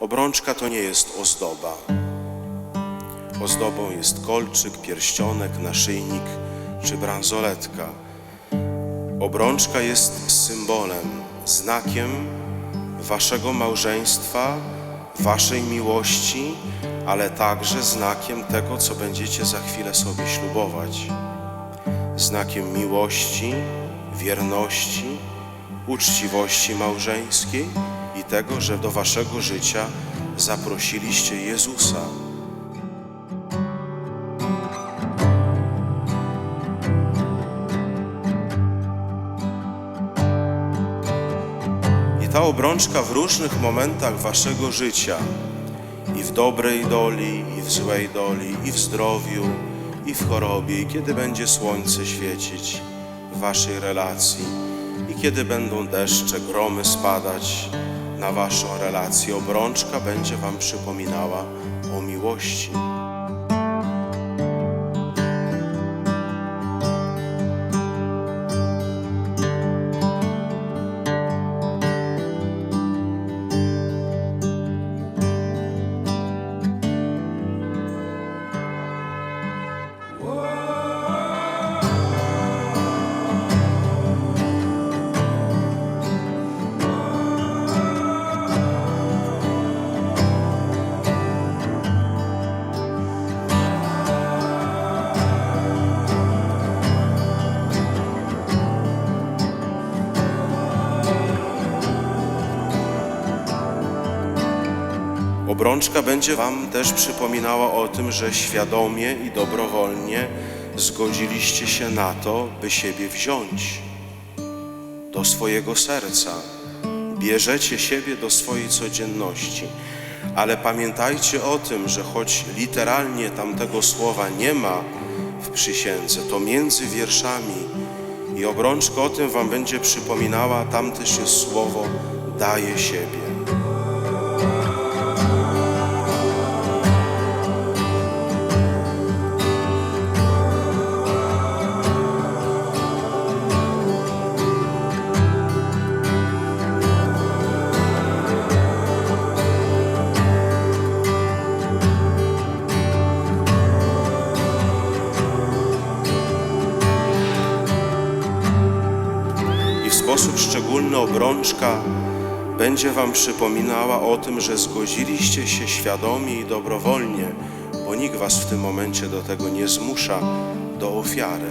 Obrączka to nie jest ozdoba. Ozdobą jest kolczyk, pierścionek, naszyjnik czy bransoletka. Obrączka jest symbolem, znakiem waszego małżeństwa, waszej miłości, ale także znakiem tego, co będziecie za chwilę sobie ślubować. Znakiem miłości, wierności, uczciwości małżeńskiej i tego, że do waszego życia zaprosiliście Jezusa. I ta obrączka w różnych momentach waszego życia, i w dobrej doli, i w złej doli, i w zdrowiu, i w chorobie, i kiedy będzie słońce świecić w waszej relacji, i kiedy będą deszcze, gromy spadać na waszą relację, obrączka będzie wam przypominała o miłości. Obrączka będzie Wam też przypominała o tym, że świadomie i dobrowolnie zgodziliście się na to, by siebie wziąć do swojego serca. Bierzecie siebie do swojej codzienności. Ale pamiętajcie o tym, że choć literalnie tamtego słowa nie ma w przysiędze, to między wierszami i obrączka o tym Wam będzie przypominała, tam też jest słowo daje siebie. Sposób szczególny obrączka będzie Wam przypominała o tym, że zgodziliście się świadomie i dobrowolnie, bo nikt Was w tym momencie do tego nie zmusza, do ofiary.